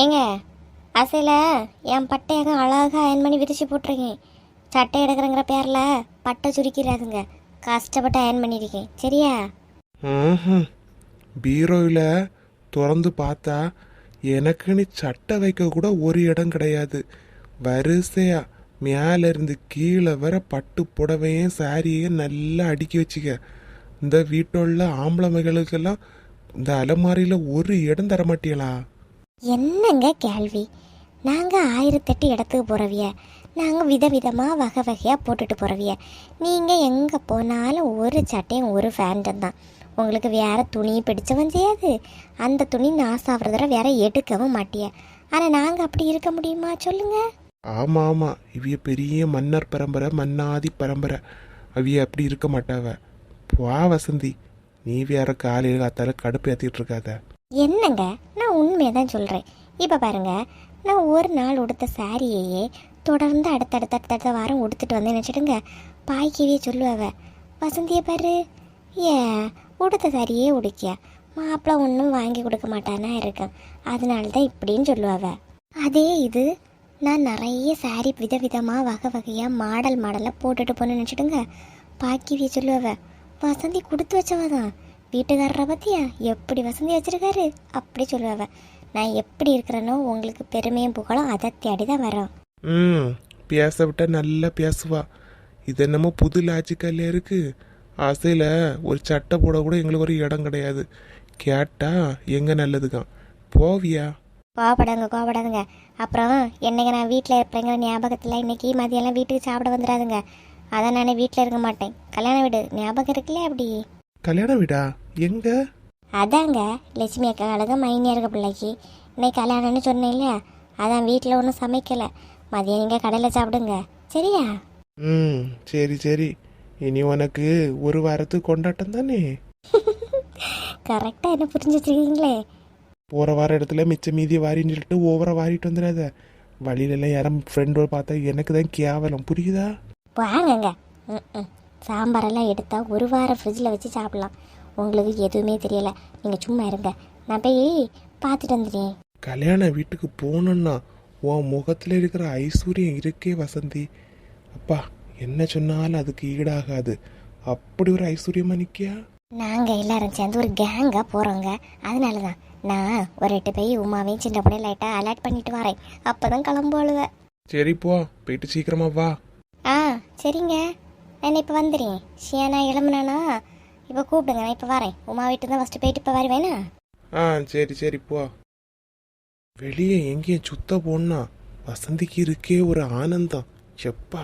ஏங்க அசையில் என் பட்டையாக அழகாக அயன் பண்ணி விரிச்சு போட்டிருக்கேன். சட்டை எடுக்கிறங்கிற பேரில் பட்டை சுருக்கிறாதுங்க கஷ்டப்பட்டு அயன் பண்ணியிருக்கேன் சரியா? ம்ஹும். பீரோவில் திறந்து பார்த்தா எனக்குன்னு சட்டை வைக்க கூட ஒரு இடம் கிடையாது. வரிசையா மேலேருந்து கீழே வர பட்டு புடவையும் சாரியையும் நல்லா அடுக்கி வச்சுக்க. இந்த வீட்டுள்ள ஆம்பளை மகளுக்கெல்லாம் இந்த அலமாரியில் ஒரு இடம் தர மாட்டீங்களா என்னங்க கேள்வி? நாங்கள் ஆயிரத்தெட்டு இடத்துக்கு போகிறவிய நாங்கள் விதவிதமாக வகை வகையாக போட்டுட்டு போகிறவிய நீங்கள் எங்கே போனாலும் ஒரு சட்டையும் ஒரு ஃபேண்டும் தான். உங்களுக்கு வேறு துணி பிடிச்சவன் செய்யாது. அந்த துணி நாசாகிறத வேற எடுக்கவும் மாட்டிய. ஆனால் நாங்கள் அப்படி இருக்க முடியுமா? சொல்லுங்கள் ஆமாம் ஆமாம் இவிய பெரிய மன்னர் பரம்பரை மன்னாதி பரம்பரை. அவிய அப்படி இருக்க மாட்டாவ. வா வசந்தி. நீ வேற காலையில் அத்தால கடுப்பு ஏற்றிட்டு இருக்காத. என்னங்க? நான் உண்மையை தான் சொல்கிறேன் இப்போ பாருங்க நான் ஒரு நாள் உடுத்த சாரியையே தொடர்ந்து அடுத்தடுத்த அடுத்தடுத்த வாரம் உடுத்துட்டு வந்து நினச்சிடுங்க பாய்க்கவே சொல்லுவாவ வசந்தியை பாரு ஏ உடுத்த சாரியே உடுக்கியா? மாப்பிள்ளை ஒன்றும் வாங்கி கொடுக்க மாட்டானா இருக்கேன். அதனால தான் இப்படின்னு சொல்லுவாவ அதே இது நான் நிறைய சாரி விதவிதமாக வகை வகையாக மாடல் மாடலாக போட்டுட்டு போன நினச்சிடுங்க பாக்கிவிய சொல்லுவாவ வசந்தி கொடுத்து வச்சவ தான் வீட்டுக்காரரை பத்தியா எப்படி வசந்தி வச்சிருக்காரு? அப்படி சொல்லுவாவ. நான் எப்படி இருக்கிறேனோ உங்களுக்கு பெருமையும் புகழும் அதை தேடி தான் வரோம் ம் பேச விட்டா நல்லா பேசுவா. இது என்னமோ புது லாஜிக்கல்ல இருக்கு. ஆசையில் ஒரு சட்டை போட கூட எங்களுக்கு ஒரு இடம் கிடையாது. கேட்டா எங்க நல்லதுதான் போவியா? கோபடாங்க கோபடாதுங்க அப்புறம் என்னைக்கு நான் வீட்டில் இருப்பேங்கிற ஞாபகத்தில் இன்னைக்கு மதியம்லாம் வீட்டுக்கு சாப்பிட வந்துடாதுங்க. அதான் நான் வீட்டில் இருக்க மாட்டேன். கல்யாண வீடு ஞாபகம் இருக்குல்ல அப்படி? கல்யாணம் வீடா? எங்க? அதாங்க லட்சுமி அக்கா அழக மைனியா இருக்க பிள்ளைக்கு. இன்னைக்கு கல்யாணம்னு சொன்னேன் இல்லையா அதான் வீட்டில் ஒன்றும் சமைக்கலை. மதியம் நீங்கள் கடையில் சாப்பிடுங்க. சரியா? ம் சரி சரி. இனி உனக்கு ஒரு வாரத்துக்கு கொண்டாட்டம் தானே? கரெக்டாக என்ன புரிஞ்சு வச்சிருக்கீங்களே? போகிற வார இடத்துல மிச்ச மீதி வாரின்னு சொல்லிட்டு ஓவரா வாரிட்டு வந்துடாத. வழியிலலாம் யாரும் ஃப்ரெண்டோட பார்த்தா எனக்கு தான் கேவலம். புரியுதா? வாங்கங்க. ம் சாம்பாரெல்லாம் எடுத்தால் ஒரு வாரம் ஃப்ரிட்ஜில் வச்சு சாப்பிட்லாம். உங்களுக்கு எதுவுமே தெரியல. நீங்கள் சும்மா இருங்க. நான் போய் பார்த்துட்டு வந்துடுறேன். கல்யாண வீட்டுக்கு போனோன்னா உன் முகத்துல இருக்கிற ஐஸ்வர்யம் இருக்கே வசந்தி. அப்பா என்ன சொன்னாலும் அதுக்கு ஈடாகாது. அப்படி ஒரு ஐஸ்வர்யமா நிக்கியா? நாங்கள் எல்லாரும் சேர்ந்து ஒரு கேங்காக போகிறோங்க அதனால தான் நான் ஒரு எட்டு போய் உமாவையும் சின்ன படம் லைட்டாக அலர்ட் பண்ணிட்டு வரேன். அப்போ தான் கிளம்புவாளுவேன் சரி போ போயிட்டு சீக்கிரமா வா. ஆ சரிங்க. நான் இப்போ வந்துடுறேன். ஷியானா எழும்புனானா? இப்போ கூப்பிடுங்க நான் இப்போ வரேன் உமா வீட்டு தான் ஃபஸ்ட்டு போயிட்டு இப்போ வருவேனா ஆ சரி சரி போ வெளியே எங்கேயும் சுத்த போனா வசந்திக்கு இருக்கே ஒரு ஆனந்தம் எப்பா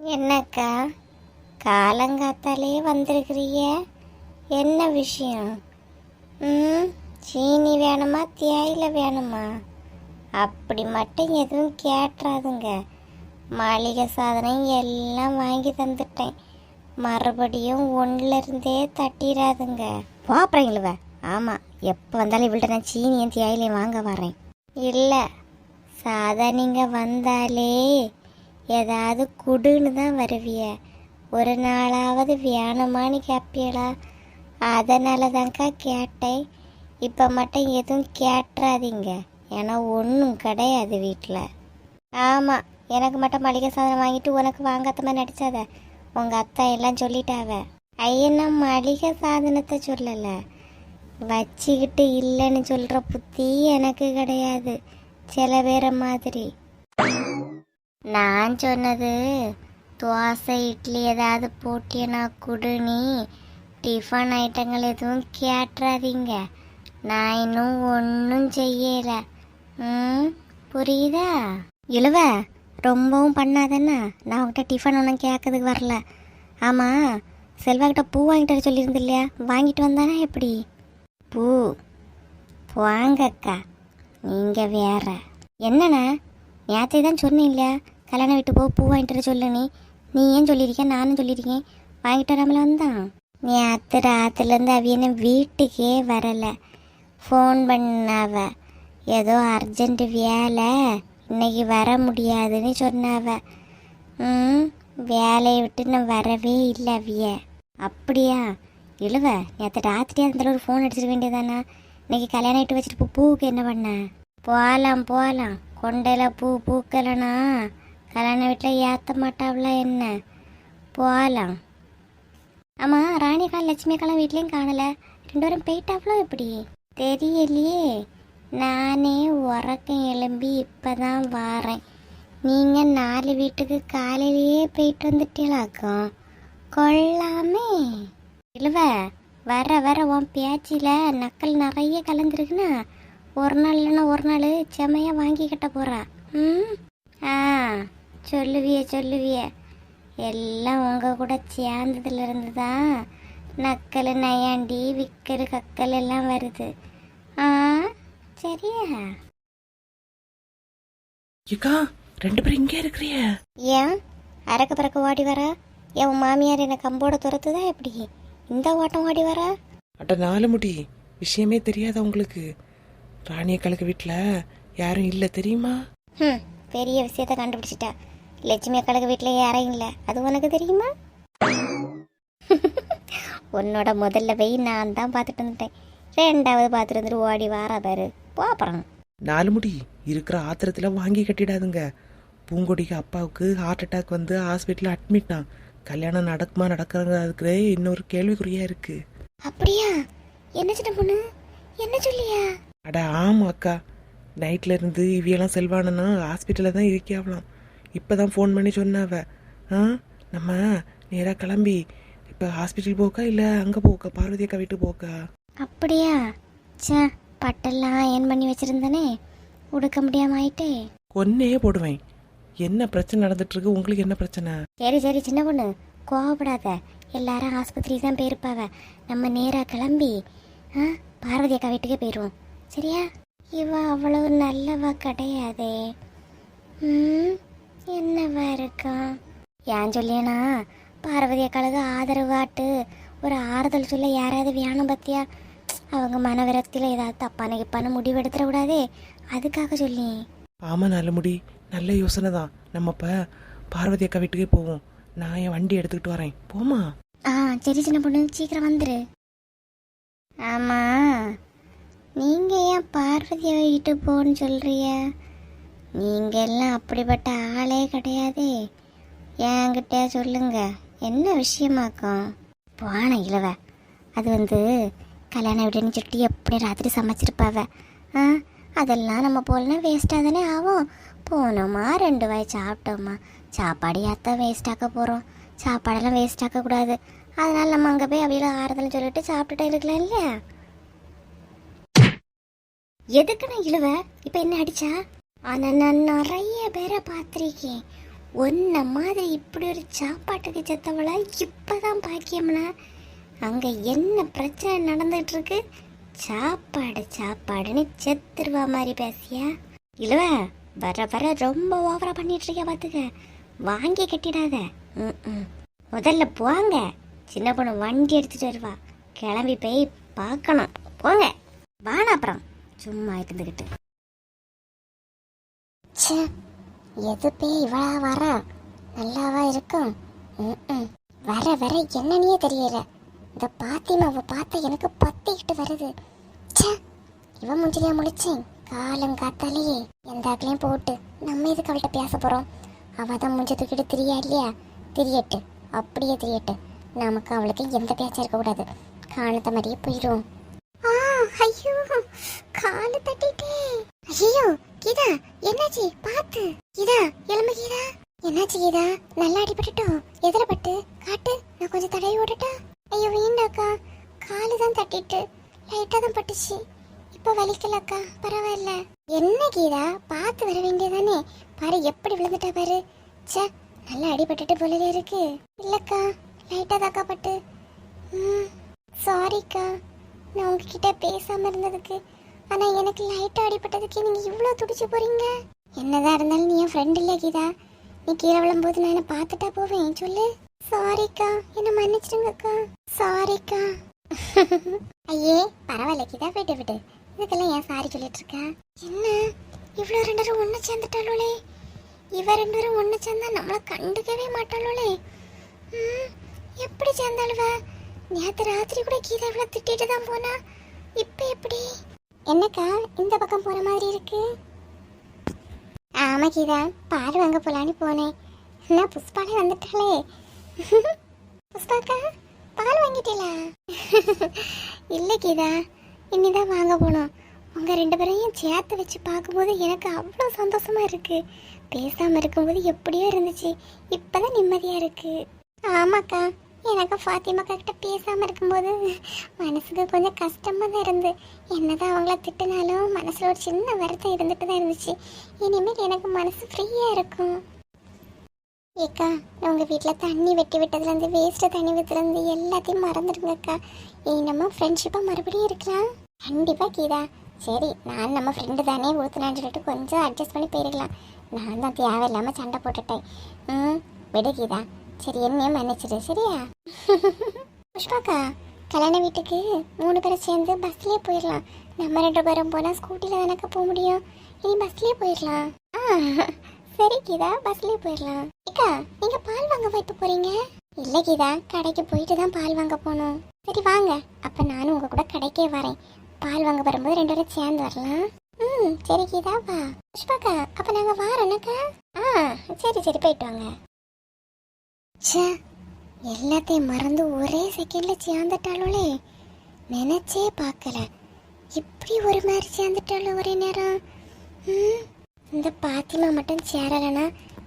என்னக்கா காலங்காத்தாலே வந்திருக்கிறிய என்ன விஷயம் ம் சீனி வேணுமா தேயில வேணுமா அப்படி மட்டும் எதுவும் கேட்டுறாதுங்க மளிகை சாதனம் எல்லாம் வாங்கி தந்துட்டேன் மறுபடியும் ஒன்றுல இருந்தே தட்டிடாதுங்க போப்புறேன் இழுவ ஆமாம் எப்போ வந்தாலும் இவள்கிட்ட நான் சீனியும் தேயிலையும் வாங்க வரேன் இல்லை சாதா நீங்கள் வந்தாலே ஏதாவது குடுன்னு தான் வருவிய. ஒரு நாளாவது வேணுமான்னு கேட்பியலா அதனால தான்க்கா கேட்டேன். இப்போ மட்டும் எதுவும் கேட்டுறாதீங்க ஏன்னா ஒன்றும் கிடையாது வீட்டில் ஆமாம் எனக்கு மட்டும் மளிகை சாதனம் வாங்கிட்டு உனக்கு வாங்காத மாதிரி நடிச்சாத. உங்கள் அத்தா எல்லாம் சொல்லிட்டாவ. ஐயனா மளிகை சாதனத்தை சொல்லலை. வச்சுக்கிட்டு இல்லைன்னு சொல்கிற புத்தி எனக்கு கிடையாது. சில பேரை மாதிரி. நான் சொன்னது தோசை இட்லி ஏதாவது போட்டியனா குடு நீ. டிஃபன் ஐட்டங்கள் எதுவும் கேட்டுறாதீங்க நான் இன்னும் ஒன்றும் செய்யலை. ம் புரியுதா? இழுவ ரொம்பவும் பண்ணாதண்ணா? நான் உங்ககிட்ட டிஃபன் ஒன்றும் கேட்கறதுக்கு வரல. ஆமாம் செல்வாக்கிட்ட பூ வாங்கிட்டு வர சொல்லியிருந்து இல்லையா? வாங்கிட்டு வந்தானா எப்படி? பூ. வாங்கக்கா. நீங்கள் வேற. என்னண்ணா? நேற்று தான் சொன்னேன் இல்லையா? கல்யாணம் விட்டு போ பூ வாங்கிட்டு வர சொல்லு நீ. நீ ஏன் சொல்லியிருக்கேன் நானும் சொல்லியிருக்கேன். வாங்கிட்டு வராமல வந்தான். நேற்று ராத்திரிலேருந்து அவியன்னு வீட்டுக்கே வரலை. ஃபோன் பண்ணாவ. ஏதோ அர்ஜென்ட் வேலை. இன்னைக்கு வர முடியாதுன்னு சொன்னாவ. ம் வேலையை விட்டு நான் வரவே இல்லை அவிய. அப்படியா? இழுவ நேற்று ராத்திரியா அந்த ஒரு ஃபோன் அடிச்சிட வேண்டியதானா? இன்னைக்கு கல்யாணம் ஆகிட்டு வச்சுட்டு போ பூவுக்கு என்ன பண்ண? போகலாம் போகலாம் கொண்டையில் பூ பூக்கலைனா? கல்யாண வீட்டில் ஏற்ற மாட்டாவில என்ன? போகலாம் ஆமாம் ராணிகால் லட்சுமிக்காலாம் வீட்லேயும் காணலை. ரெண்டு பேரும் போயிட்டாவளோ எப்படி? தெரியலையே. நானே உறக்கம் எழும்பி இப்போ தான் வாரேன். நீங்கள் நாலு வீட்டுக்கு காலையிலேயே போயிட்டு வந்துட்டீங்களாக்கும் கொள்ளாமே. இழுவ வர வர உன் பேச்சில் நக்கல் நிறைய கலந்துருக்குன்னா ஒரு நாள் இல்லைன்னா ஒரு நாள் செமையாக வாங்கிக்கிட்ட போகிறா ம்? ஆ சொல்லுவிய சொல்லுவிய. எல்லாம் உங்கள் கூட சேர்ந்ததுலேருந்து தான் நக்கல் நையாண்டி விக்கல் கக்கல் எல்லாம் வருது. சரியா? ஏக்கா ரெண்டு பேரும் இங்கே இருக்கிறிய. ஏன்? அறக்க பறக்க ஓடி வர? என் மாமியார் என்னை கம்போட துரத்துதா எப்படி? இந்த ஓட்டம் ஓடி வர? அட நாலு முடி விஷயமே தெரியாதா உங்களுக்கு? ராணியக்காளுக்கு வீட்டில் யாரும் இல்லை தெரியுமா? ம் பெரிய விஷயத்த கண்டுபிடிச்சிட்டா. லட்சுமி அக்காளுக்கு வீட்டில் யாரும் இல்லை. அது உனக்கு தெரியுமா? உன்னோட முதல்ல போய் நான் தான் பார்த்துட்டு வந்துட்டேன். ரெண்டாவது பார்த்துட்டு வந்துட்டு ஓடி வாரா பாரு. போ அப்புறம். நாலு முடி. இருக்கிற ஆத்திரத்தில் வாங்கி கட்டிடாதுங்க. பூங்கொடிக்கு அப்பாவுக்கு ஹார்ட் அட்டாக் வந்து ஹாஸ்பிட்டலில் அட்மிட்டான் கல்யாணம் நடக்குமா நடக்கிறதுக்கு இன்னொரு கேள்விக்குறியா இருக்கு. அப்படியா? என்ன சின்ன பொண்ணு? என்ன சொல்லியா? அட ஆமா அக்கா. நைட்ல இருந்து இவியெல்லாம் செல்வானனா ஹாஸ்பிட்டலில் தான் இருக்கியாவலாம். இப்போ தான் ஃபோன் பண்ணி சொன்னாவ. ஆ? நம்ம நேராக கிளம்பி. இப்போ ஹாஸ்பிட்டல் போக்கா இல்லை அங்கே போக்கா பார்வதி அக்கா வீட்டுக்கு போக்கா அப்படியா? ச்சே. பட்டெல்லாம் ஏன் பண்ணி வச்சிருந்தனே? உடுக்க முடியாம ஆயிட்டே. கொன்னே போடுவேன். என்ன பிரச்சனை நடந்துட்டு இருக்கு உங்களுக்கு என்ன பிரச்சனை? சரி சரி சின்ன பொண்ணு. கோவப்படாத. எல்லாரும் ஆஸ்பத்திரிக்கு தான் போயிருப்பாவ. நம்ம நேரா கிளம்பி ஆ பார்வதி அக்கா வீட்டுக்கே போயிடுவோம் சரியா? இவ அவ்வளவு நல்லவ கிடையாதே. ம் என்னவா இருக்கா? ஏன் சொல்லியனா? பார்வதி அக்காளுக்கு ஆதரவாட்டு ஒரு ஆறுதல் சொல்ல யாராவது வேணும் பத்தியா? அவங்க மனவிரத்தில் ஏதாவது தப்பான கிப்பான முடிவு எடுத்துட கூடாதே அதுக்காக சொல்லி. ஆமாம் நல்ல முடி நல்ல யோசனை தான். நம்ம இப்போ பார்வதி அக்கா வீட்டுக்கே போவோம். நான் என் வண்டி எடுத்துக்கிட்டு வரேன். போமா ஆ சரி சின்ன பொண்ணு. சீக்கிரம் வந்துரு. ஆமா. நீங்க ஏன் பார்வதியை வீட்டு போன்னு சொல்றிய நீங்க எல்லாம் அப்படிப்பட்ட ஆளே கிடையாதே. என்கிட்ட சொல்லுங்க. என்ன விஷயமாக்கும்? போன இளவ. அது வந்து கல்யாணம் வீடுன்னு சொல்லிட்டு எப்படி ராத்திரி சமைச்சிருப்பாவ? ஆ அதெல்லாம் நம்ம போலனா வேஸ்ட்டாக தானே ஆகும். போனோமா ரெண்டு வாய் சாப்பிட்டோமா? சாப்பாடு ஏத்தான் வேஸ்ட்டாக்க போகிறோம் சாப்பாடெல்லாம் வேஸ்ட் ஆக்கக்கூடாது அதனால் நம்ம அங்கே போய் அவையில ஆறுதல் சொல்லிட்டு சாப்பிட்டுட்டே இருக்கலாம் இல்லையா? எதுக்கு நான் இழுவ? இப்போ என்ன அடிச்சா? ஆனால் நான் நிறைய பேரை பார்த்துருக்கேன். ஒன்றை மாதிரி இப்படி ஒரு சாப்பாட்டுக்கு செத்தவளா இப்பதான் பாக்கியம்னா? அங்கே என்ன பிரச்சனை நடந்துட்டு இருக்கு சாப்பாடு சாப்பாடுன்னு செத்துருவா மாதிரி பேசியா? இல்லவ வர வர ரொம்ப ஓவரா பண்ணிட்டு இருக்கியா பார்த்துக்க வாங்கி கட்டிடாத. ம் முதல்ல போங்க. சின்ன பொண்ணு வண்டி எடுத்துட்டு வருவா. கிளம்பி போய் பார்க்கணும். போங்க. வாணா அப்புறம். சும்மா இருந்துக்கிட்டு ச்சே எது பேய் இவ்வளா வரா நல்லாவா இருக்கும்? வர வர என்னன்னே தெரியல. இந்த பாத்திமாவை பார்த்தா எனக்கு பத்திக்கிட்டு வருது. ச்சே இவன் முஞ்சிலியா முடிச்சேன் காலம் காத்தாலேயே எந்த ஆக்களையும் போட்டு நம்ம எதுக்கு அவள்கிட்ட பேச போறோம்? அவள் தான் முஞ்ச தூக்கிட்டு திரியா இல்லையா? திரியட்டு. அப்படியே திரியட்டு. நமக்கு அவளுக்கு எந்த பேச்சும் இருக்கக்கூடாது காணத்த மாதிரியே போயிடும் ஆ ஐயோ காலு தட்டிட்டே. ஐயோ கீதா என்னாச்சு? பார்த்து. கீதா எலும்பு கீதா. என்னாச்சு கீதா? நல்லா அடிபட்டுட்டோம். எதில் பட்டு? காட்டு. நான் கொஞ்சம் தடவி விடட்டா? ஐயோ வேண்டாக்கா. காலு தான் தட்டிட்டு லைட்டாக தான் பட்டுச்சு. இப்போ வலிக்கலக்கா. பரவாயில்ல. என்ன கீதா? பார்த்து வர வேண்டியதானே பாரு எப்படி விழுந்துட்டா பாரு. ச்சே நல்லா அடிபட்டுட்டு போலவே இருக்கு. இல்லக்கா லைட்டாக தாக்கா பட்டு. ம் சாரிக்கா நான் உங்ககிட்ட பேசாமல் இருந்ததுக்கு. ஆனால் எனக்கு லைட்டாக அடிபட்டதுக்கு நீங்கள் இவ்வளோ துடிச்சு போகிறீங்க என்னதான் இருந்தாலும் நீ என் ஃப்ரெண்ட் இல்லை கீதா? நீ கீழே விழும்போது நான் பார்த்துட்டா போவேன். சொல்லு. சாரிக்கா என்ன மன்னிச்சிடுங்கக்கா. சாரிக்கா ஐயே பரவாயில்ல கிதா விட்டு விட்டு இதுக்கெல்லாம் ஏன் சாரி சொல்லிட்டு இருக்க என்ன? இவ்வளோ ரெண்டு பேரும் ஒன்று சேர்ந்துட்டாளோலே இவ ரெண்டு பேரும் ஒன்று சேர்ந்தா நம்மளை கண்டுக்கவே மாட்டாளோலே ம் எப்படி சேர்ந்தாளுவ? நேற்று ராத்திரி கூட கீதா இவ்வளோ திட்டிட்டு தான் போனா. இப்போ எப்படி? என்னக்கா இந்த பக்கம் போற மாதிரி இருக்கு? ஆமா கீதா பால் வாங்க போலான்னு போனேன். நான் புஷ்பாலே வந்துட்டாளே புஷ்பாக்கா பால் வாங்கிட்டீங்களா? இல்லை கீதா இனிதான் வாங்க போனோம் உங்க ரெண்டு பேரையும் சேர்த்து வச்சு பார்க்கும்போது எனக்கு அவ்வளோ சந்தோஷமா இருக்கு. பேசாம இருக்கும்போது எப்படியோ இருந்துச்சு. இப்பதான் நிம்மதியா இருக்கு. ஆமாக்கா எனக்கு ஃபாத்திமாக்கா கிட்ட பேசாம இருக்கும்போது மனசுக்கு கொஞ்சம் கஷ்டமா தான் இருந்து. என்னதான் அவங்கள திட்டினாலும் மனசுல ஒரு சின்ன வருத்தம் இருந்துட்டு தான் இருந்துச்சு. இனிமேல் எனக்கு மனசு ஃப்ரீயா இருக்கும். ஏக்கா நான் உங்கள் வீட்டில் தண்ணி வெட்டி விட்டதுலேருந்து வேஸ்ட்டு தண்ணி விட்டதுலேருந்து எல்லாத்தையும் மறந்துடுங்கக்கா நம்ம ஃப்ரெண்ட்ஷிப்பாக மறுபடியும் இருக்கலாம். கண்டிப்பாக கீதா. சரி நான் நம்ம ஃப்ரெண்டு தானே ஊற்றுனான்னு சொல்லிட்டு கொஞ்சம் அட்ஜஸ்ட் பண்ணி போயிருக்கலாம். நான் தான் தேவையில்லாமல் சண்டை போட்டுட்டேன். ம் விடு கீதா. சரி என்னையும் மன்னிச்சிடு சரியா? புஷ்பாக்கா கல்யாண வீட்டுக்கு மூணு பேரும் சேர்ந்து பஸ்லேயே போயிடலாம் நம்ம ரெண்டு பேரும் போனால் ஸ்கூட்டியில் தானக்கா போக முடியும். இனி பஸ்லேயே போயிடலாம் ஆ சரி கீதா பஸ்லயே போயிடலாம். ஏக்கா நீங்க பால் வாங்க போயிட்டு போறீங்க? இல்ல கீதா கடைக்கு போயிட்டு தான் பால் வாங்க போகணும். சரி வாங்க. அப்ப நானும் உங்க கூட கடைக்கே வரேன். பால் வாங்க வரும்போது ரெண்டு பேரும் சேர்ந்து வரலாம். ம் சரி கீதா வா. புஷ்பாக்கா அப்ப நாங்க வாரோம்னாக்கா ஆ சரி சரி போயிட்டு வாங்க. ச்சே எல்லாத்தையும் மறந்து ஒரே செகண்ட்ல சேர்ந்துட்டாளே நினைச்சே பார்க்கல. இப்படி ஒரு மாதிரி சேர்ந்துட்டாலும் ஒரே நேரம்? ம் இந்த பாத்திமா மட்டும் சேரலைன்னா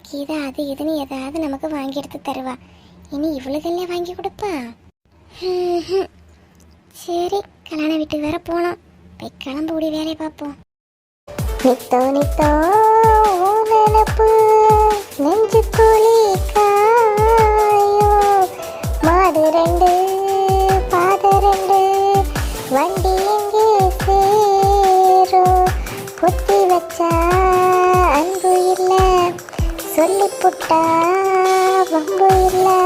கீதா அது இதுன்னு ஏதாவது நமக்கு வாங்கி எடுத்து தருவா. இனி இவளுகள்ல வாங்கி கொடுப்பா? சரி கல்யாண வீட்டுக்கு வேற போனோம். போய் கிளம்பு கூடி வேலையை பார்ப்போம். நித்தோ நித்தோ உன் நினப்பு நெஞ்சுக்குழி காயும் மாடு ரெண்டு பாத ரெண்டு வண்டி குத்தி வச்சா அன்பு இல்லை சொல்லி புட்டா வம்பு இல்லை.